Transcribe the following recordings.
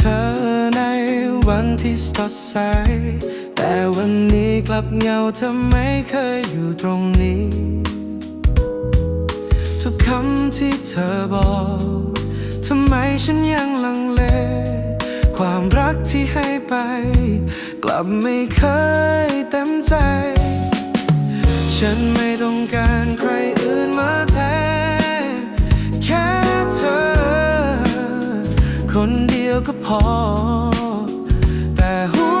ธอในวันที่สดใส แต่วันนี้กลับเหงาเธอไม่เคยอยู่ตรงนี้ ทุกคำที่เธอบอกทำไมฉันยังลังเล ความรักที่ให้ไป กลับไม่เคยเต็มใจ ฉันไม่ต้องการใครอื่นมา เดียวก็พอ แต่หัว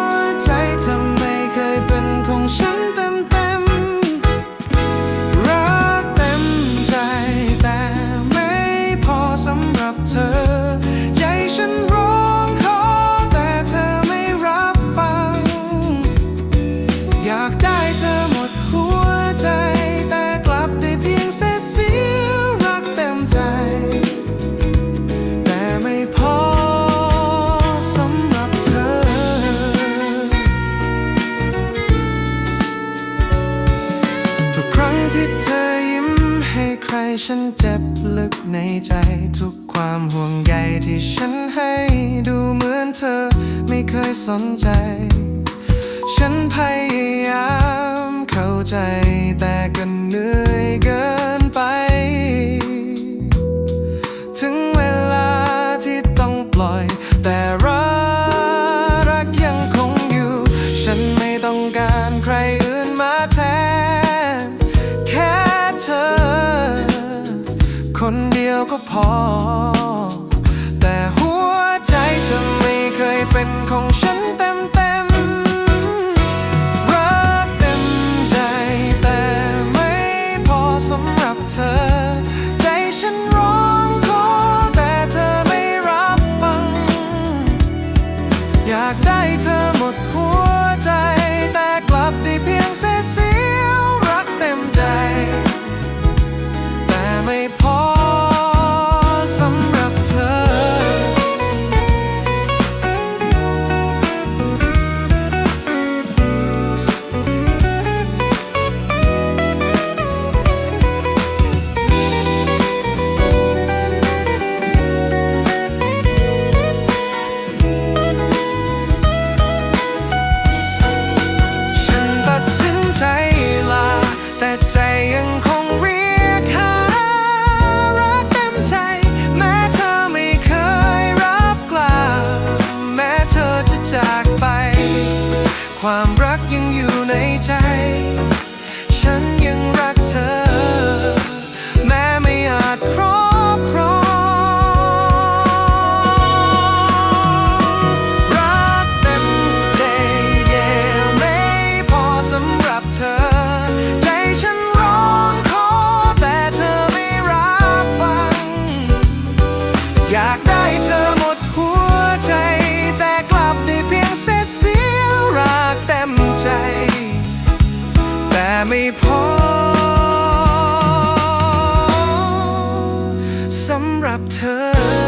ที่เธอยิ้มให้ใครฉันเจ็บลึกในใจ ทุกความห่วงใยที่ฉันให้ดูเหมือนเธอไม่เคยสนใจ ฉันพยายามเข้าใจแต่ก็เหนื่อยเกิน อ แต่หัวใจเธอไม่เคยเป็นของฉันเต็มเต็มรักเต็มใจแต่ไม่พอสำหรับเธอ ใจฉันร้องขอแต่เธอไม่รับฟัง อยากได้เธอหมดหัวใจ ไม่พอสำหรับเธอ